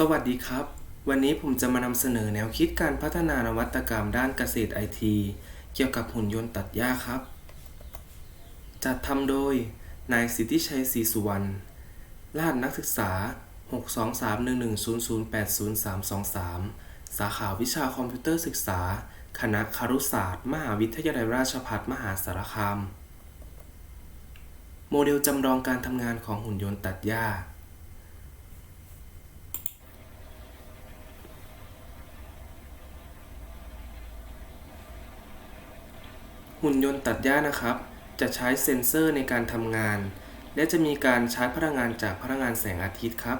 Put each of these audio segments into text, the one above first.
สวัสดีครับ วันนี้ผมจะมานำเสนอแนวคิดการพัฒนานวัตกรรมด้านเกษตรไอทีเกี่ยวกับหุ่นยนต์ตัดหญ้าครับ จัดทำโดย นายสิทธิชัยศรีสุวรรณรหัสนักศึกษา 6231100803323สาขาวิชาคอมพิวเตอร์ศึกษา คณะครุศาสตร์ มหาวิทยาลัยราชภัฏมหาสารคาม โมเดลจำลองการทำงานของหุ่นยนต์ตัดหญ้า หุ่นยนต์ตัดหญ้านะครับ จะใช้เซ็นเซอร์ในการทำงาน และจะมีการชาร์จพลังงานจากพลังงานแสงอาทิตย์ครับ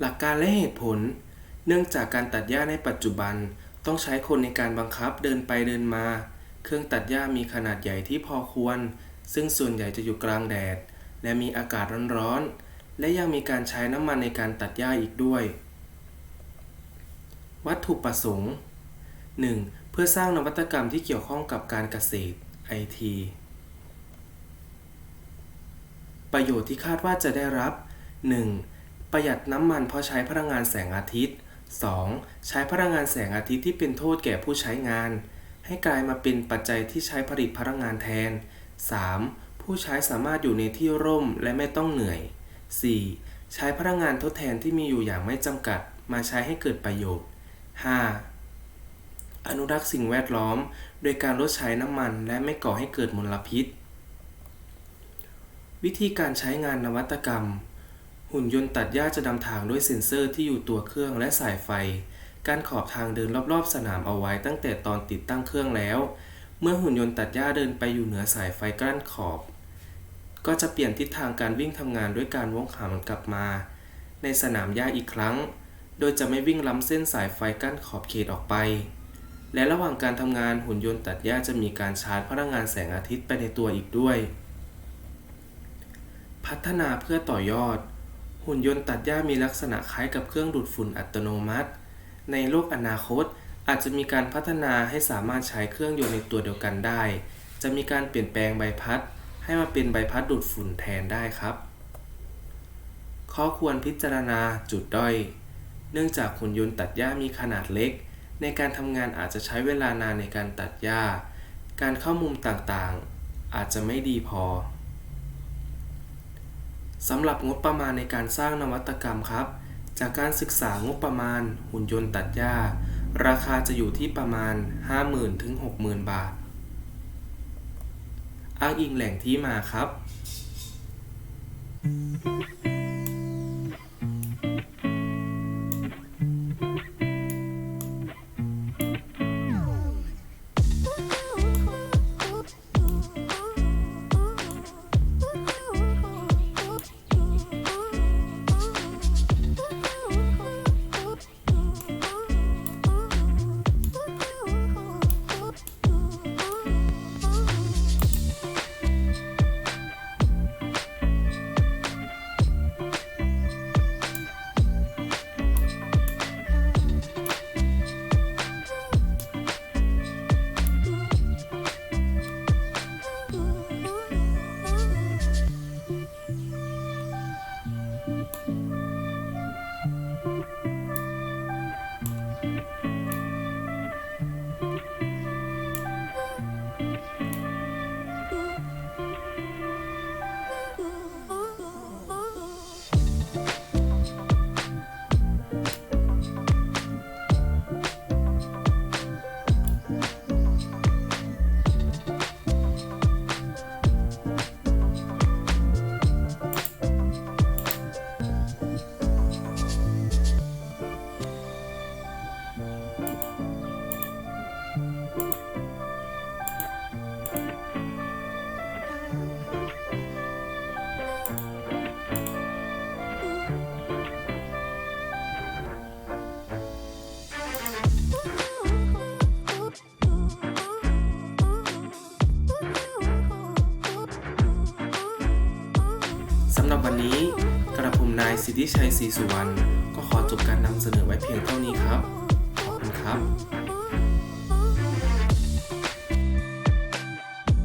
หลักการและเหตุผล เนื่องจากการตัดหญ้าในปัจจุบันต้องใช้คนในการบังคับเดินไปเดินมา เครื่องตัดหญ้ามีขนาดใหญ่ที่พอควร ซึ่งส่วนใหญ่จะอยู่กลางแดด และมีอากาศร้อนๆ และยังมีการใช้น้ำมันในการตัดหญ้าอีกด้วย วัตถุประสงค์ 1. เพื่อสร้างนวัตกรรมที่เกี่ยวข้องกับการเกษตร IT ประโยชน์ที่คาดว่าจะได้รับ 1. ประหยัดน้ำมันเพราะใช้พลังงานแสงอาทิตย์ 2. ใช้พลังงานแสงอาทิตย์ที่เป็นโทษแก่ผู้ใช้งาน ให้กลายมาเป็นปัจจัยที่ใช้ผลิตพลังงานแทน 3. ผู้ใช้สามารถอยู่ในที่ร่มและไม่ต้องเหนื่อย 4. ใช้พลังงานทดแทนที่มีอยู่อย่างไม่จำกัด มาใช้ให้เกิดประโยชน์ 5. อนุรักษ์สิ่งแวดล้อม โดยการลดใช้น้ำมันและไม่ก่อให้เกิดมลพิษ วิธีการใช้งานนวัตกรรม หุ่นยนต์ตัดหญ้าจะนำทางด้วยเซ็นเซอร์ที่อยู่ตัวเครื่องและสายไฟ การขอบทางเดินรอบๆ สนามเอาไว้ตั้งแต่ตอนติดตั้งเครื่องแล้ว เมื่อหุ่นยนต์ตัดหญ้าเดินไปอยู่เหนือสายไฟกั้นขอบ ก็จะเปลี่ยนทิศทางการวิ่งทำงานด้วยการวงขามันกลับมา ในสนามหญ้าอีกครั้ง โดยจะไม่วิ่งล้ำเส้นสายไฟกั้นขอบเขตออกไป และระหว่างการทำงานหุ่นยนต์ตัดหญ้าจะมีการชาร์จพลังงานแสงอาทิตย์ไปในตัวอีกด้วย พัฒนาเพื่อต่อยอด หุ่นยนต์ตัดหญ้ามีลักษณะคล้ายกับเครื่องดูดฝุ่นอัตโนมัติ ในโลกอนาคตอาจจะมีการพัฒนาให้สามารถใช้เครื่องยนต์ในตัวเดียวกันได้ จะมีการเปลี่ยนแปลงใบพัด ให้มาเป็นใบพัดดูดฝุ่นแทนได้ครับ ข้อควรพิจารณาจุดด้อย เนื่องจากหุ่นยนต์ตัดหญ้ามีขนาดเล็ก ในการทำงานอาจจะใช้เวลานานในการตัดหญ้า การเข้ามุมต่างๆ อาจจะไม่ดีพอสำหรับงบประมาณในการสร้างนวัตกรรมครับ จากการศึกษางบประมาณ หุ่นยนต์ตัดหญ้า ราคาจะอยู่ที่ประมาณ 50,000ถึง60,000 บาท อ้างอิงแหล่งที่มาครับ สำหรับวันนี้กระผมนายสิทธิชัยศรีสุวรรณก็ขอจบการนำเสนอไว้เพียงเท่านี้ครับ ขอบคุณครับ